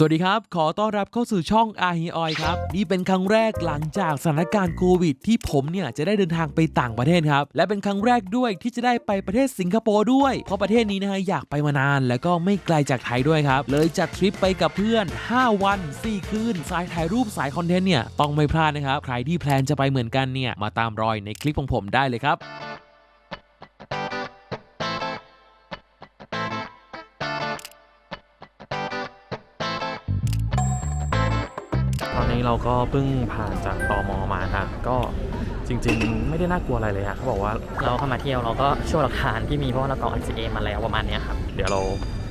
สวัสดีครับ ขอต้อนรับเข้าสู่ช่องอาฮีออยครับ นี่เป็นครั้งแรกหลังจากสถานการณ์โควิด ที่ผมเนี่ยจะได้เดินทางไปต่างประเทศครับ และเป็นครั้งแรกด้วยที่จะได้ไปประเทศสิงคโปร์ด้วย เพราะประเทศนี้นะฮะอยากไปมานาน แล้วก็ไม่ไกลจากไทยด้วยครับ เลยจัดทริปไปกับเพื่อน 5 วัน 4 คืน สายถ่ายรูปสายคอนเทนต์เนี่ยต้องไม่พลาดนะครับ ใครที่แพลนจะไปเหมือนกันเนี่ยมาตามรอยในคลิปของผมได้เลยครับ เราก็เพิ่งผ่านจากตอมมาฮะก็จริง ๆ ไม่ได้น่ากลัวอะไรเลยฮะเขาบอกว่าเราเข้ามาเที่ยวเราก็โชว์หลักฐานที่มีเพราะว่าเรากรอก RCA มาแล้วประมาณเนี้ยครับ เดี๋ยวเรา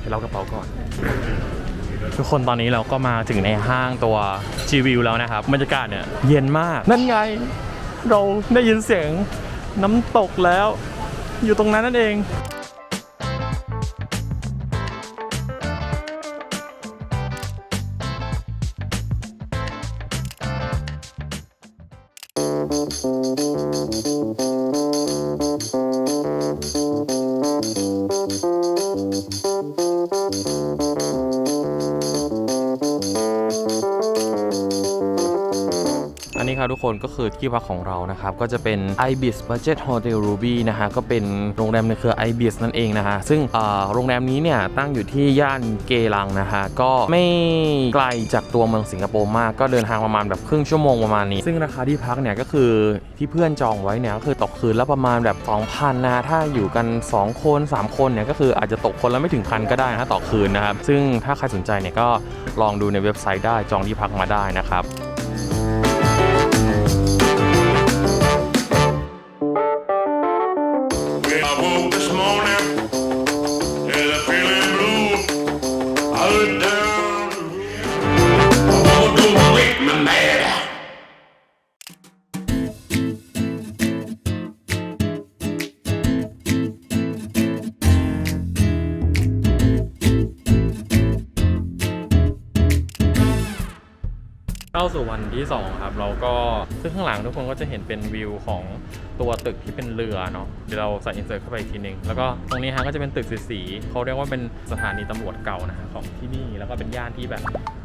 ไปเล่ากระเป๋าก่อน ทุกคนตอนนี้เราก็มาถึงในห้างตัว G View แล้วนะครับบรรยากาศเนี่ยเย็นมาก นั่นไง เราได้ยินเสียงน้ำตกแล้ว อยู่ตรงนั้นนั่นเอง ครับทุกคนก็คือที่พักของเรานะครับ ก็จะเป็น ibis budget hotel ruby นะฮะก็เป็นโรงแรมในเครือ ibis นั่นเองนะฮะซึ่งโรงแรมนี้เนี่ยตั้งอยู่ที่ย่านเกลังนะฮะก็ไม่ไกลจากตัวเมืองสิงคโปร์มากก็เดินทางประมาณแบบครึ่งชั่วโมงประมาณนี้ ซึ่งราคาที่พักเนี่ยก็คือที่เพื่อนจองไว้เนี่ยก็คือตกคืนละประมาณแบบ 2,000นะถ้าอยู่กัน 2 คน 3 คนเนี่ยก็คืออาจจะตกคนละไม่ถึงพันก็ได้นะต่อคืนนะครับซึ่งถ้าใครสนใจเนี่ยก็ลองดูในเว็บไซต์ได้จองที่พักมาได้นะครับ ที่2ครับเราก็ซึ่งข้างหลังทุกคนก็จะเห็นเป็นวิวของตัวตึกที่เป็นเรือเนาะเดี๋ยวเราใส่อินเสิร์ตเข้าไปอีกทีหนึง แล้วก็ตรงนี้ฮะก็จะเป็นตึกสีๆเขาเรียกว่าเป็นสถานีตำรวจเก่านะฮะของที่นี่แล้วก็เป็นย่านที่แบบ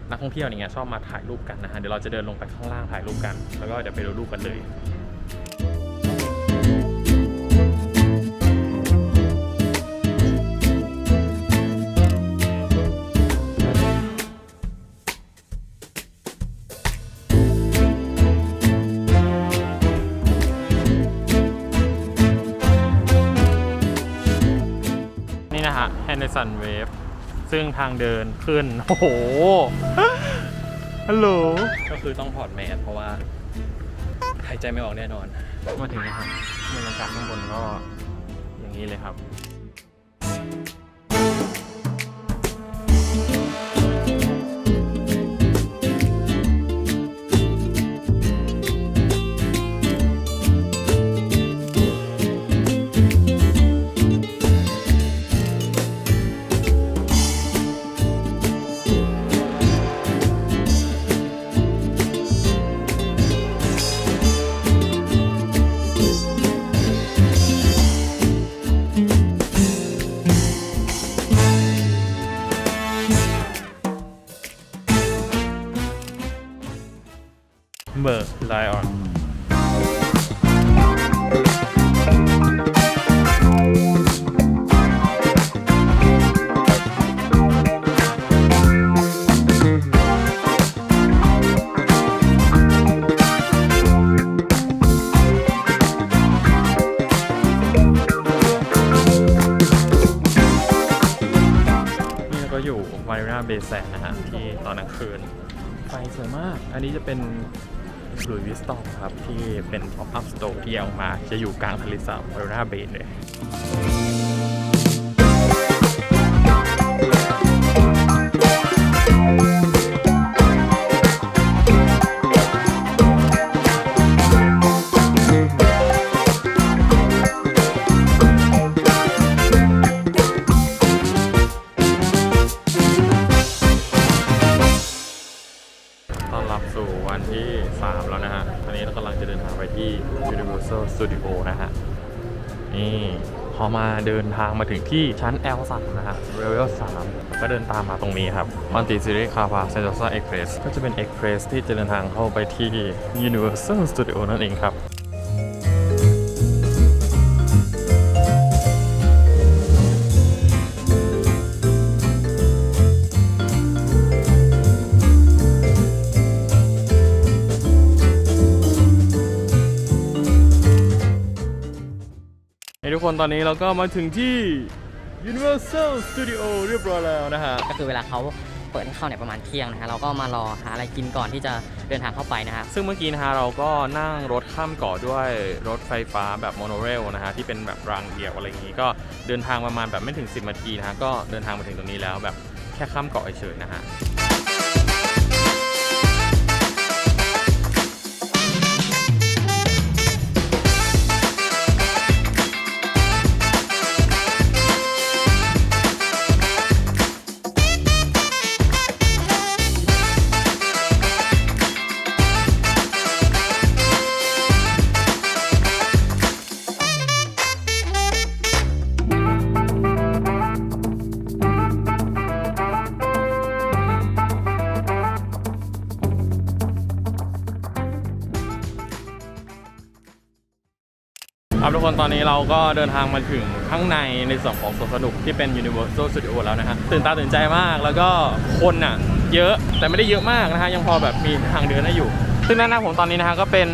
นักท่องเที่ยวเนี่ยชอบมาถ่ายรูปกันนะฮะเดี๋ยวเราจะเดินลงไปข้างล่างถ่ายรูปกัน แล้วก็เดี๋ยวไปดูรูปกันเลย นะฮะแฮนเดอร์สันเวฟซึ่งทางเดินขึ้น โอ้โห ฮัลโหล ก็คือต้องถอดแมสเพราะว่าหายใจไม่ออกแน่นอน มาถึงนะครับบรรยากาศข้างบนก็อย่างนี้เลยครับเบ เป็นหลุยวิสตองครับ ที่เป็น pop up store ที่เอามา จะอยู่กลางทะเลสาบมารินาเบย์เลย เดินทางมาถึงที่ชั้น L3 นะฮะ Level 3ก็เดินตามมาตรงนี้ครับมันติซีรีส์คาพาเซนโตซาเอ็กเพรสก็จะเป็นเอ็กเพรสที่จะเดินทางเข้าไปที่ Universal Studio นั่นเองครับ นตอนนี้เราก็มาถึงที่ Universal Studio เรียบร้อยแล้วนะฮะ ก็คือเวลาเขาเปิดให้เข้าเนี่ยประมาณเที่ยงนะฮะเราก็มารอหาอะไรกินก่อนที่จะเดินทางเข้าไปนะฮะ ซึ่งเมื่อกี้นะฮะเราก็นั่งรถข้ามเกาะด้วยรถไฟฟ้าแบบโมโนเรลนะฮะที่เป็นแบบรางเดี่ยวอะไรอย่างนี้ก็เดินทางประมาณแบบไม่ถึง 10นาทีนะฮะก็เดินทางมาถึงตรงนี้แล้วแบบแค่ข้ามเกาะเฉยๆนะฮะ เราก็เดินทางมาถึงข้างในในส่วนของสวนสนุกที่เป็น Universal Studio แล้วนะฮะตื่นตาตื่นใจมากแล้วก็คนอะ เยอะแต่ไม่ได้เยอะมากนะฮะยังพอแบบมีทางเดินได้อยู่ ซึ่งด้านหน้าผมตอนนี้นะฮะก็เป็น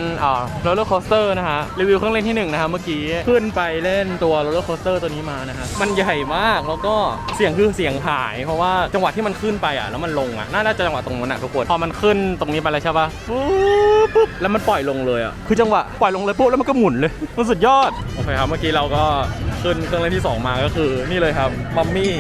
โรลเลอร์โคสเตอร์นะฮะรีวิวเครื่องเล่นที่หนึ่งนะฮะเมื่อกี้ขึ้นไปเล่นตัวโรลเลอร์โคสเตอร์ตัวนี้มานะฮะมันใหญ่มากแล้วก็เสียงคือเสียงหาย เพราะว่าจังหวะที่มันขึ้นไปอะแล้วมันลงอะน่าจะจังหวะตรงนั้นอะทุกคนพอมันขึ้นตรงนี้ไปแล้วใช่ปะปุ๊บปุ๊บแล้วมันปล่อยลงเลยอะคือจังหวะปล่อยลงเลยปุ๊บแล้วมันก็หมุนเลยมันสุดยอดโอเคครับเมื่อกี้เราก็ขึ้นเครื่องเล่นที่สองมาก็คือนี่เลยครับมัมมี่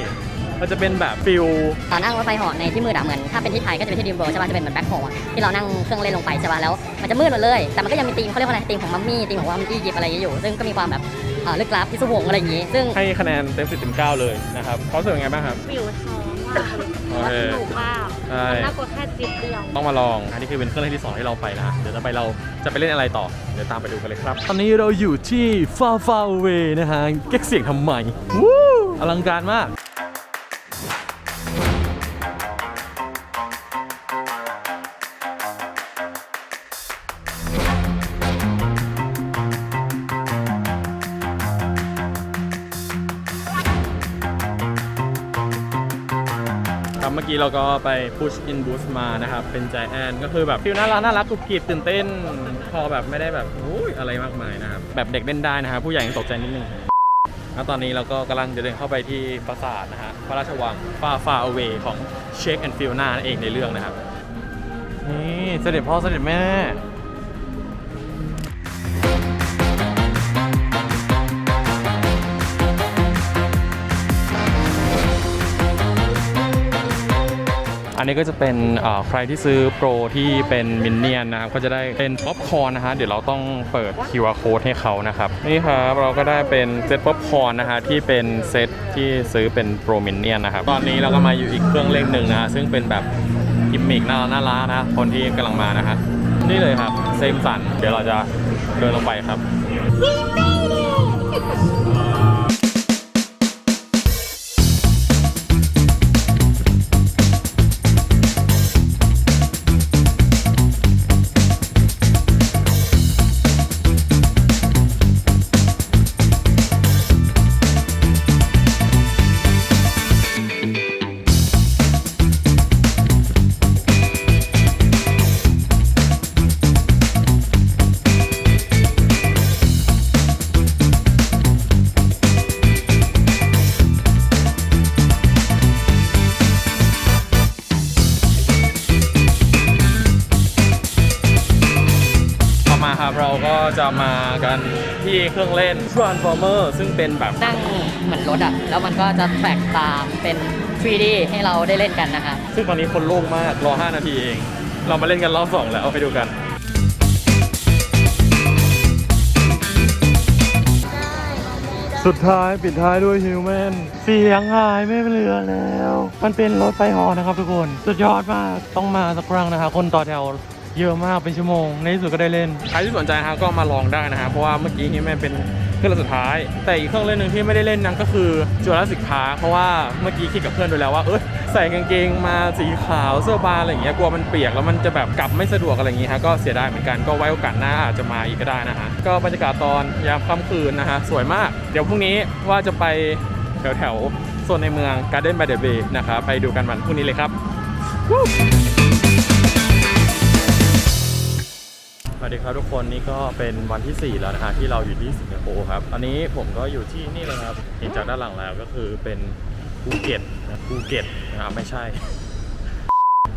มันจะเป็นแบบฟิลตอนนั่งรถไฟเหาะในที่มืดอะเหมือนถ้าเป็นที่ไทยก็จะเป็นที่ดิมเบิร์ใช่ป่ะจะเป็นเหมือนแบ็คโฮลที่เรานั่งเครื่องเล่นลงไปใช่ป่ะแล้วมันจะมืดหมดเลย แต่มันก็ยังมีธีมเขาเรียกว่าอะไรธีมของมัมมี่ธีมของว่ามันที่ยิปอะไรอย่างงี้อยู่ ซึ่งก็มีความแบบเอ่อลึกลับพิศวงอะไรอย่างงี้ ซึ่งให้คะแนนเต็ม10เต็ม9เลยนะครับเขารู้สึกยังไงบ้างครับ วิวท้องมากเลยโอว่าเคสนุกมากใช่น่ากลัวแค่จิบเดียว ต้องมาลอง อันนี้คือเป็นเครื่องเล่นที่2ที่เราไปนะเดี๋ยวจะไปเราจะไปเล่นอะไรต่อ เดี๋ยวตามไปดูกันเลยครับ ตอนนี้เราอยู่ที่ Far Far Away นะฮะ เก๊กเสียงทำไมวู้อลังการมาก กี้เราก็ไป push in boost มานะครับ เป็นใจแอนก็คือแบบฟิลน่ารักน่ารักกรุบกริบตื่นเต้น พอแบบไม่ได้แบบอุ้ยอะไรมากมายนะครับ แบบเด็กเล่นได้นะครับ ผู้ใหญ่ยังตกใจนิดนึงแล้วตอนนี้เราก็กำลังจะเดินเข้าไปที่ปราสาทนะฮะพระราชวัง far far away ของเชคแอนด์ฟิลนาเองในเรื่องนะครับ นี่เสด็จพ่อเสด็จแม่ อันนี้ก็จะเป็นใครที่ซื้อโปรที่เป็นมินเนี่ยนนะครับก็จะได้เป็นป๊อปคอร์นนะฮะเดี๋ยวเราต้องเปิด QR code ให้เขานะครับนี่ครับเราก็ได้เป็นเซตป๊อปคอร์นนะฮะที่เป็นเซตที่ซื้อเป็นโปรมินเนี่ยนนะครับตอนนี้เราก็มาอยู่อีกเครื่องเล่นหนึ่งนะฮะซึ่งเป็นแบบกิมมิกน่าน่ารักนะคนที่กำลังมานะฮะนี่เลยครับเซมสันเดี๋ยวเราจะเดินลงไปครับ ที่เครื่องเล่น Transformer ซึ่งเป็นแบบ นั่งเหมือนรถอะแล้วมันก็จะแทร็กตามเป็น 3D ให้เราได้เล่นกันนะคะซึ่งตอนนี้คนโล่งมากรอ 5 นาทีเอง เรามาเล่นกันรอบ 2 แล้วไปดูกัน สุดท้ายปิดท้ายด้วยฮิวแมนเสียงหายไม่เหลือแล้ว มันเป็นรถไฟหอนะครับทุกคน สุดยอดมาก ต้องมาสักครั้งนะครับคนต่อแถว เยอะมากเป็นชั่วโมง ในที่สุดก็ได้เล่น ใครที่สนใจนะก็มาลองได้นะครับเพราะว่าเมื่อกี้ฮิวแมนเป็นเครื่องสุดท้าย แต่อีกเครื่องเล่นหนึ่งที่ไม่ได้เล่นนั้นก็คือจูราสสิกพาเพราะว่าเมื่อกี้คิดกับเพื่อนดูแล้วว่าเอ้ยใส่กางเกงมาสีขาวเสื้อบานอะไรอย่างเงี้ยกลัวมันเปียกแล้วมันจะแบบกลับไม่สะดวกอะไรอย่างงี้ฮะก็เสียดายเหมือนกันก็ไว้โอกาสหน้าอาจจะมาอีกก็ได้นะฮะก็บรรยากาศตอนยามค่ำคืนนะฮะสวยมาก เดี๋ยวพรุ่งนี้ว่าจะไปแถวแถวๆโซนในเมือง Garden by the Bay นะครับไปดูกันวันพรุ่งนี้เลยครับ วัสดีครับทุกคนนี่ก็เป็นวันที่ 4 แล้วนะฮะที่เราอยู่ที่สิงคโปร์ครับตอนนี้ผมก็อยู่ที่นี่เลยครับเห็นจากด้านหลังแล้วก็คือเป็นภูเก็ตนะภูเก็ตนะครับไม่ใช่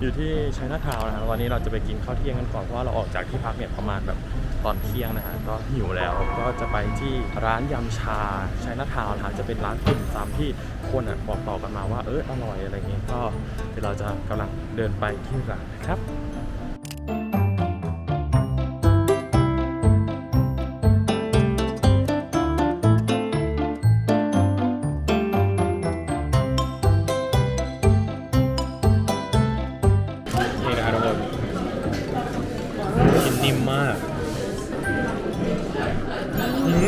อยู่ที่ไชน่าทาวน์นะครับวันนี้เราจะไปกินข้าวเที่ยงกันก่อนเพราะว่าเราออกจากที่พักเนี่ยประมาณแบบตอนเที่ยงนะฮะก็หิวแล้วก็จะไปที่ร้านยำชาไชน่าทาวนะฮะจะเป็นร้านติ่มซำที่คนอะบอกต่อกันมาว่าเอออร่อยอะไรเงี้ยก็เดี๋ยวเราจะกำลังเดินไปที่ร้านนะครับ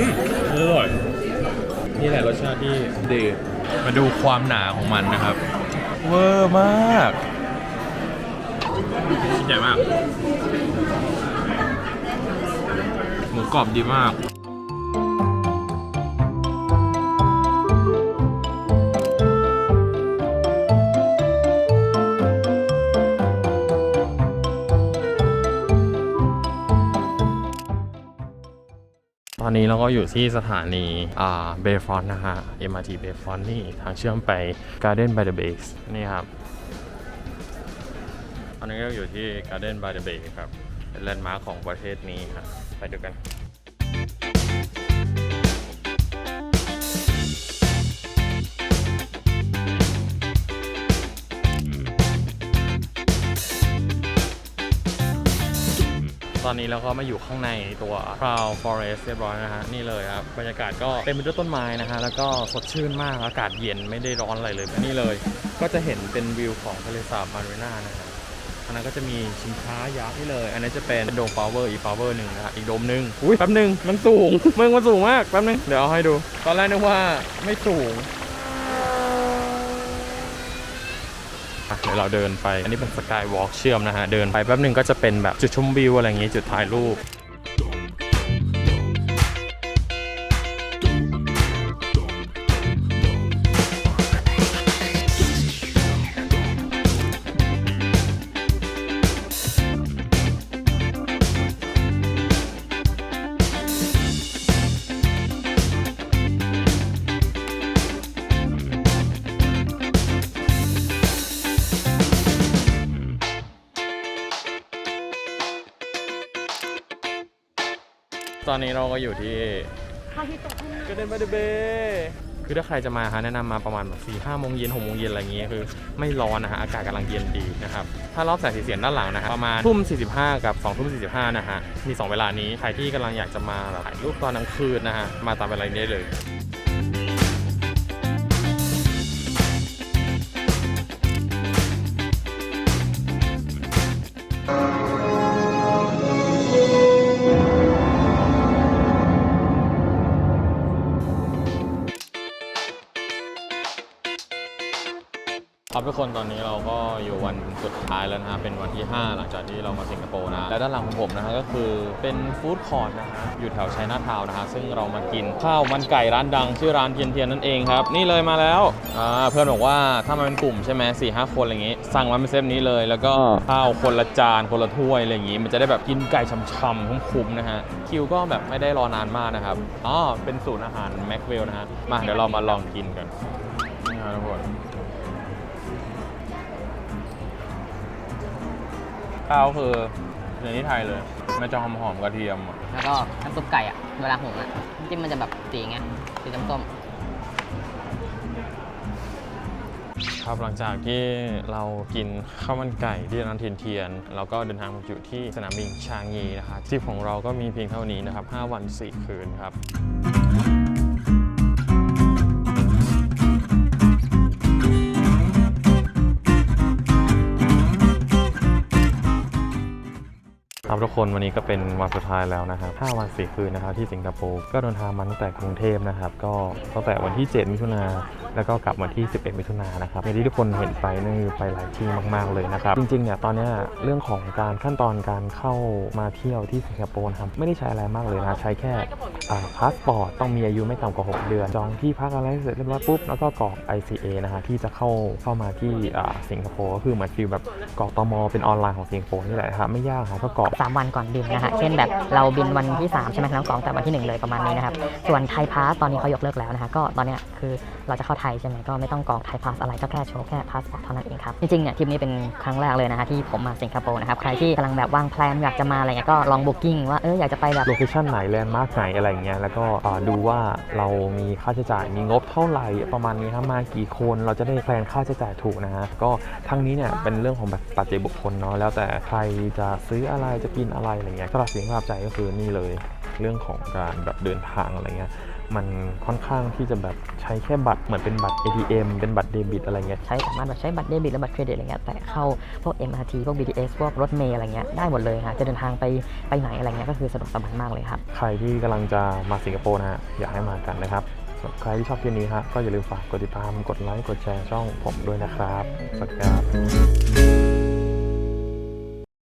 อืมอร่อย นี่แหละรสชาติที่ดีมาดูความหนาของมันนะครับ เวอร์มากชิ้นใหญ่มาก หมูกรอบดีมาก เราก็อยู่ที่สถานีอ่าเบฟอนนะฮะ MRT เบฟอนนี่ทางเชื่อมไป Garden by the Bay นี่ครับตอนนี้เราอยู่ที่ Garden by the Bay ครับ เป็นแลนด์มาร์คของประเทศนี้ครับไปดูกัน อนนี้เราก็มาอยู่ข้างในตัว Crown Forest เรียบร้อยนะฮะ นี่เลยครับ บรรยากาศก็เต็มไปด้วยต้นไม้นะฮะ แล้วก็สดชื่นมาก อากาศเย็นไม่ได้ร้อนอะไรเลย นี่เลย ก็จะเห็นเป็นวิวของทะเลสาบมารีนานะฮะอันนั้นก็จะมีชิงช้ายักษ์นี่เลย อันนี้จะเป็นโดมฟลาเวอร์อีกฟลาเวอร์หนึ่งนะฮะอีกโดมหนึ่งอุ้ยแป๊บหนึ่งมันสูงมึงมันสูงมากแป๊บหนึ่งเดี๋ยวเอาให้ดู ตอนแรกนึกว่าไม่สูง อะ เดี๋ยวเราเดินไป อันนี้เป็นสกายวอล์กเชื่อมนะฮะ เดินไปแป๊บหนึ่งก็จะเป็นแบบจุดชมวิวอะไรอย่างงี้จุดถ่ายรูป นนี้เราก็อยู่ที่ก็เดินไปเดเบคือถ้าใครจะมาฮะแนะนำมาประมาณแบบสี่ห้าโมงเย็นหกโมงเย็นอะไรเงี้ยคือไม่ร้อนนะฮะอากาศกำลังเย็นดีนะครับถ้ารอบแสงสีเสียงด้านหลังนะฮะประมาณทุ่ม45กับ2ทุ่ม45นะฮะมี2เวลานี้ใครที่กำลังอยากจะมาแบบถ่ายรูปตอนกลางคืนนะฮะมาตามเวลานี้ได้เลย ครับทุกคนตอนนี้เราก็อยู่วันสุดท้ายแล้วนะฮะเป็นวันที่ 5 หลังจากที่เรามาสิงคโปร์นะและด้านหลังของผมนะฮะก็คือเป็นฟู้ดคอร์ทนะฮะอยู่แถวไชน่าทาวน์นะฮะซึ่งเรามากินข้าวมันไก่ร้านดัง ชื่อร้านเทียนเทียนนั่นเองครับ นี่เลยมาแล้วอ่าเพื่อนบอกว่าถ้ามันเป็นกลุ่มใช่ไหมสี่ห้าคนอะไรอย่างงี้ สั่งมาเป็นเซตนี้เลย แล้วก็ข้าวคนละจานคนละถ้วยอะไรอย่างงี้ มันจะได้แบบกินไก่ช่ำๆคุ้มๆนะฮะคิวก็แบบไม่ได้รอนานมากนะครับอ๋อเป็นศูนย์อาหารแม็กเวลนะฮะมาเดี๋ยวเรามาลองกินกันนี่ครับทุกคน ข้าวคือในที่ไทยเลย มันจะหอมๆกระเทียมอะแล้วก็น้ำซุปไก่อะเวลาหุงอะน้ำจิ้มมันจะแบบสีอย่างเงี้ยสีส้มๆครับหลังจากที่เรากินข้าวมันไก่ที่ร้านเทียนเทียนเราก็เดินทางมาอยู่ที่สนามบินชางงีนะคะทริปของเราก็มีเพียงเท่านี้นะครับ 5 วัน 4 คืนครับ ทุกคนวันนี้ก็เป็นวันสุดท้ายแล้วนะครับ5วัน4คืนนะครับที่สิงคโปร์ก็เดินทางมาตั้งแต่กรุงเทพนะครับ ก็ตั้งแต่วันที่ 7 มิถุนาแล้วก็กลับวันที่ 11 มิถุนานะครับอย่างที่ทุกคนเห็นไปนี่ไปหลายที่มากๆเลยนะครับ จริงๆเนี่ยตอนเนี้ยเรื่องของการขั้นตอนการเข้ามาเที่ยวที่สิงคโปร์ครับไม่ได้ใช้อะไรมากเลยนะใช้แค่พาสปอร์ตต้องมีอายุไม่ต่ำกว่า 6 เดือน จองที่พักอะไรเสร็จเรียบร้อยปุ๊บแล้วก็กรอก ICA นะฮะที่จะเข้าเข้ามาที่สิงคโปร์ก็คือเหมือนฟีลแบบกรอกตมเป็นออนไลน์ของสิงคโปร์นี่แหละครับไม่ยากครับก็กรอก3 วันก่อนบินนะฮะเช่นแบบเราบินวันที่ 3 ใช่ไหมแล้วกองแต่วันที่ 1 เลยประมาณนี้นะครับส่วนไทยพาสตอนนี้เขายกเลิกแล้วนะฮะก็ตอนเนี้ยคือเราจะเข้าไทยใช่ไหมก็ไม่ต้องกรองไทยพาสอะไรก็แค่โชว์แค่พาสปอร์ตเท่านั้นเองครับจริงๆเนี่ยทริปนี้เป็นครั้งแรกเลยนะฮะที่ผมมาสิงคโปร์นะครับใครที่กำลังแบบวางแพลนอยากจะมาอะไรเงี้ยก็ลองบุ๊กิ้งว่าเอออยากจะไปแบบ โลเคชันไหนแลนด์มาร์กไหนอะไรอย่างเงี้ยแล้วก็อ่าดูว่าเรามีค่าใช้จ่ายมีงบเท่าไหร่ประมาณนี้ครับมากี่คนเราจะได้แพลนค่าใช้จ่ายถูกนะฮะก็ทั้งนี้เนี่ยเป็นเรื่องของแบบปัจเจกบุคคลเนาะแล้วแต่ใครจะซื้ออะไรจะกินอะไรอะไรเงี้ยสำหรับสิ่งที่ประทับใจก็คือนี่เลยเรื่องของการแบบเดินทางอะไรเงี้ยมันค่อนข้างที่จะแบบใช้แค่บัตรเหมือนเป็นบัตร ATM เป็นบัตรเดบิตอะไรเงี้ยใช้สามารถแบบใช้บัตรเดบิตและบัตรเครดิตอะไรเงี้ยแต่เข้าพวก MRT พวก BTS พวกรถเมล์อะไรเงี้ยได้หมดเลยฮะจะเดินทางไปไปไหนอะไรเงี้ยก็คือสะดวกสบายมากเลยครับ ใครที่กำลังจะมาสิงคโปร์นะฮะอยากให้มากันนะครับส่วนใครที่ชอบคลิปนี้ฮะก็อย่าลืมฝากกดติดตามกดไลค์กดแชร์ช่องผมด้วยนะครับสวัสดีครับ